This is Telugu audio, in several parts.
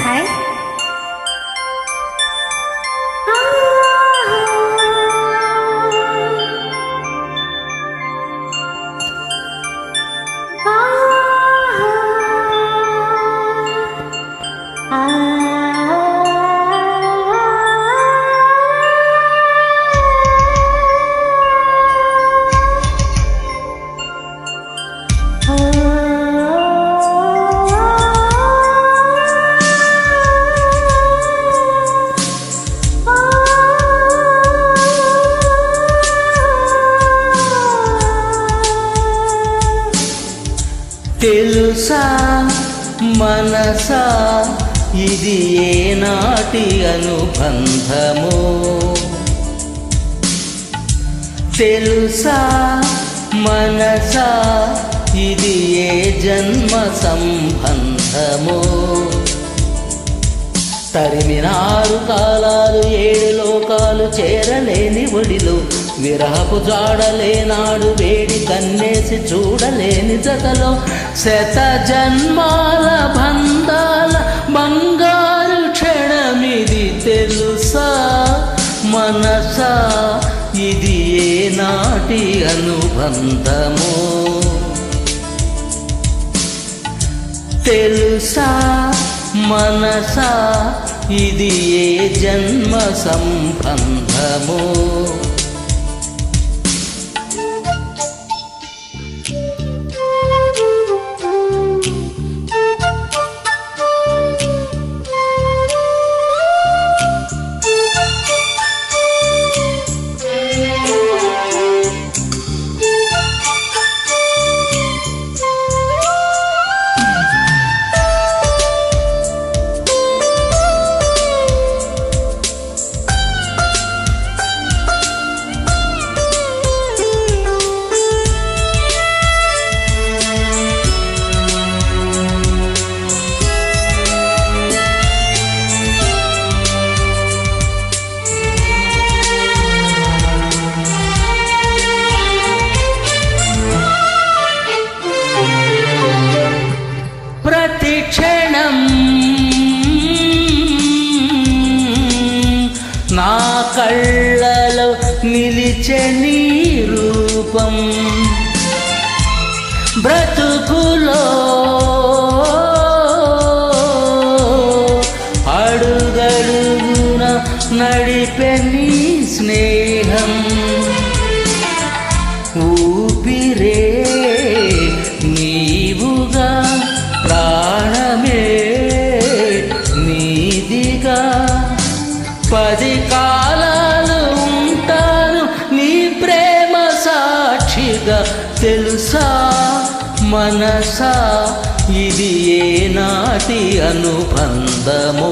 は。తెలుసా? మనసా? ఇది ఏనాటి అనుబంధమో? తెలుసా? మనసా? ఇది ఏ జన్మ సంబంధమో? తరిమినారు కాలాలు ఏ చేరలేని ఒడిలో విరహపు జాడలేనాడు వేడి కన్నేసి చూడలేని జతలో. శత జన్మాల బంధాల బంగారు క్షణమిది తెలుసా? మనసా ఇది ఏ నాటి అనుబంధమో? తెలుసా మనసా ఇది ఏ జన్మ సంబంధమో? నిలిచే నీ రూపం. బ్రతుకులో అడుగడుగున నడిపె నీ స్నేహం. మనసా ఇది ఏ నాటి అనుబంధమో?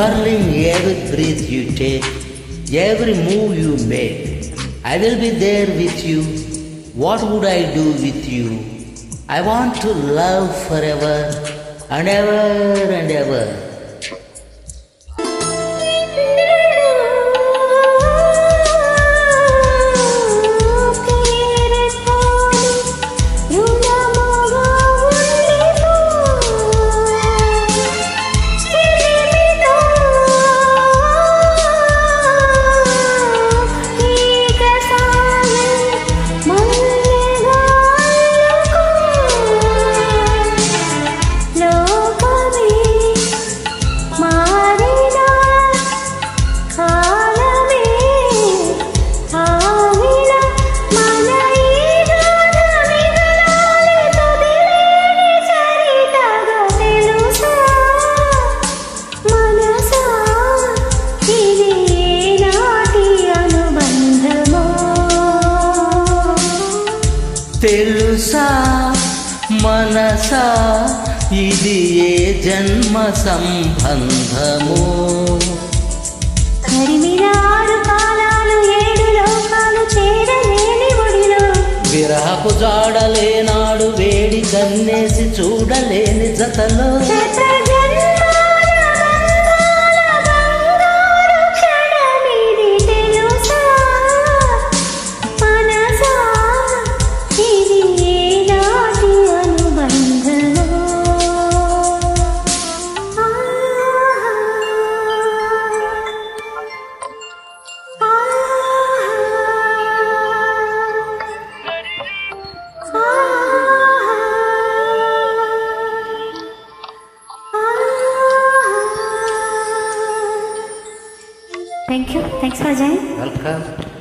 Darling, every breath you take, every move you make, I will be there with you. What would I do with you? I want to love forever and ever and ever. మనసా? ఇది ఏ జన్మ సంబంధము? విరహపు జాడలేనాడు వేడి కన్నేసి చూడలేని జతలో. Thanks, Vijay. Welcome.